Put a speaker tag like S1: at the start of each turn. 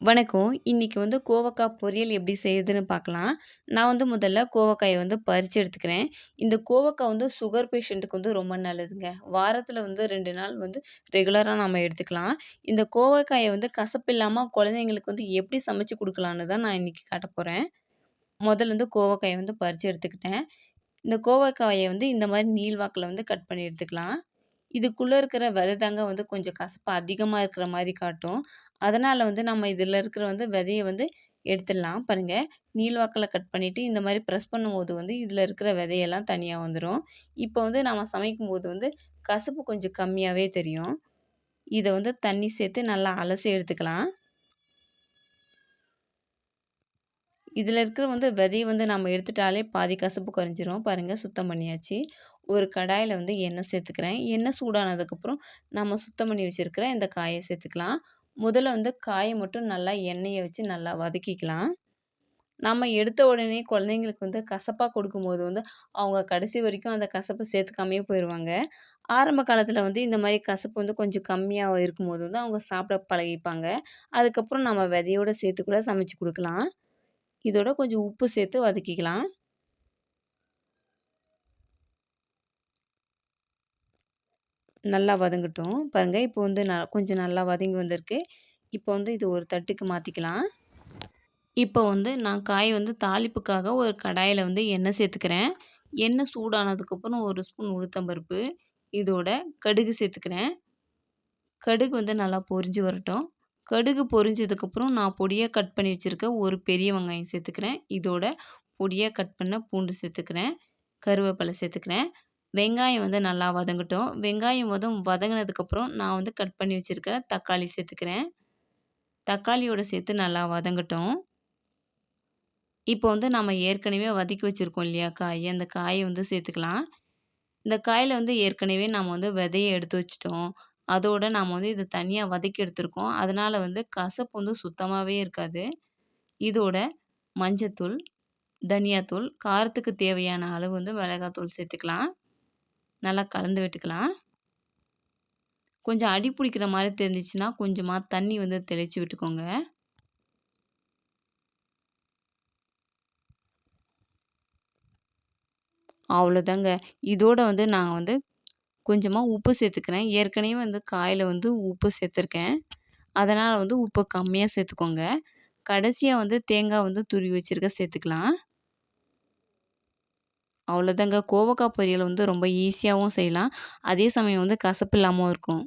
S1: வணக்கம். இன்றைக்கி வந்து கோவக்காய் பொரியல் எப்படி செய்யுதுன்னு பார்க்கலாம். நான் வந்து முதல்ல கோவக்காயை வந்து பறிச்சு எடுத்துக்கிறேன். இந்த கோவக்காய் வந்து சுகர் பேஷண்ட்டுக்கு வந்து ரொம்ப நல்லதுங்க. வாரத்தில் வந்து ரெண்டு நாள் வந்து ரெகுலராக நம்ம எடுத்துக்கலாம். இந்த கோவக்காயை வந்து கசப்பு இல்லாமல் குழந்தைங்களுக்கு வந்து எப்படி சமைச்சு கொடுக்கலான்னு தான் நான் இன்னைக்கு காட்ட போகிறேன் முதல்ல வந்து கோவக்காயை வந்து பறித்து எடுத்துக்கிட்டேன். இந்த கோவக்காயை வந்து இந்த மாதிரி நீள்வாக்கில் வந்து கட் பண்ணி எடுத்துக்கலாம். இதுக்குள்ளே இருக்கிற விதை தாங்க வந்து கொஞ்சம் கசப்பு அதிகமாக இருக்கிற மாதிரி காட்டும். அதனால் வந்து நம்ம இதில் இருக்கிற வந்து விதையை வந்து எடுத்துடலாம். பாருங்கள் நீள்வாக்குல கட் பண்ணிவிட்டு இந்த மாதிரி ப்ரெஸ் பண்ணும்போது வந்து இதில் இருக்கிற விதையெல்லாம் தனியாக வந்துடும் இப்போ வந்து நம்ம சமைக்கும்போது வந்து கசப்பு கொஞ்சம் கம்மியாகவே தெரியும். இதை வந்து தண்ணி சேர்த்து நல்லா அலசி எடுத்துக்கலாம். இதில் இருக்கிற வந்து விதைய வந்து நம்ம எடுத்துட்டாலே பாதி கசப்பு குறைஞ்சிரும். பாருங்கள் சுத்தம் பண்ணியாச்சு. ஒரு கடாயில் வந்து எண்ணெய் சேர்த்துக்கிறேன். எண்ணெய் சூடானதுக்கப்புறம் நம்ம சுத்தம் பண்ணி வச்சுருக்கிற இந்த காயை சேர்த்துக்கலாம். முதல்ல வந்து காயை மட்டும் நல்லா எண்ணெயை வச்சு நல்லா வதக்கிக்கலாம். நம்ம எடுத்த உடனே குழந்தைங்களுக்கு வந்து கசப்பாக கொடுக்கும்போது வந்து அவங்க கடைசி வரைக்கும் அந்த கசப்பை சேர்த்துக்காமையே போயிடுவாங்க ஆரம்ப காலத்தில் வந்து இந்த மாதிரி கசப்பு வந்து கொஞ்சம் கம்மியாக இருக்கும்போது வந்து அவங்க சாப்பிட பழகிப்பாங்க. அதுக்கப்புறம் நம்ம விதையோட சேர்த்து கூட சமைச்சு கொடுக்கலாம் இதோட கொஞ்சம் உப்பு சேர்த்து வதக்கிக்கலாம். நல்லா வதங்கட்டும். பாருங்கள் இப்போ வந்து ந கொஞ்சம் நல்லா வதங்கி வந்திருக்கு. இப்போ வந்து இது ஒரு தட்டுக்கு மாற்றிக்கலாம் இப்போ வந்து நான் காய் வந்து தாளிப்புக்காக ஒரு கடாயில் வந்து எண்ணெய் சேர்த்துக்கிறேன். எண்ணெய் சூடானதுக்கப்புறம் ஒரு ஸ்பூன் உளுத்தம் பருப்பு, இதோட கடுகு சேர்த்துக்கிறேன். கடுகு வந்து நல்லா பொரிஞ்சு வரட்டும். கடுகு பொரிஞ்சதுக்கப்புறம் நான் பொடியாக கட் பண்ணி வச்சுருக்க ஒரு பெரிய வெங்காயம் சேர்த்துக்கிறேன். இதோட பொடியாக கட் பண்ண பூண்டு சேர்த்துக்கிறேன். கருவேப்பிலை சேர்த்துக்கிறேன். வெங்காயம் வந்து நல்லா வதங்கட்டும். வெங்காயம் வதம் வதங்கினதுக்கப்புறம் நான் வந்து கட் பண்ணி வச்சுருக்கேன் தக்காளி சேர்த்துக்கிறேன். தக்காளியோட சேர்த்து நல்லா வதங்கட்டும். இப்போ வந்து நம்ம ஏற்கனவே வதக்கி வச்சிருக்கோம் இல்லையா காய், அந்த காயை வந்து சேர்த்துக்கலாம். இந்த காயில் வந்து ஏற்கனவே நம்ம வந்து விதையை எடுத்து வச்சிட்டோம் அதோடு நாம வந்து இதை தனியாக வதக்கி எடுத்துருக்கோம். அதனால வந்து கசப்பு வந்து சுத்தமாகவே இருக்காது. இதோட மஞ்சத்தூள், தனியாத்தூள், காரத்துக்கு தேவையான அளவு வந்து மிளகாத்தூள் சேர்த்துக்கலாம். நல்லா கலந்து விட்டுக்கலாம். கொஞ்சம் அடி பிடிக்கிற மாதிரி தெரிஞ்சிச்சுன்னா கொஞ்சமாக தண்ணி வந்து தெளிச்சு விட்டுக்கோங்க. அவ்வளோதாங்க. இதோட வந்து நான் வந்து கொஞ்சமாக உப்பு சேர்த்துக்கிறேன். ஏற்கனவே வந்து காயில் வந்து உப்பு சேர்த்துருக்கேன். அதனால் வந்து உப்பு கம்மியாக சேர்த்துக்கோங்க. கடைசியாக வந்து தேங்காய் வந்து துருவி வச்சுருக்க சேர்த்துக்கலாம். அவ்வளோதாங்க. கோவக்காய் பொரியல் வந்து ரொம்ப ஈஸியாகவும் செய்யலாம். அதே சமயம் வந்து கசப்பு இல்லாமல் இருக்கும்.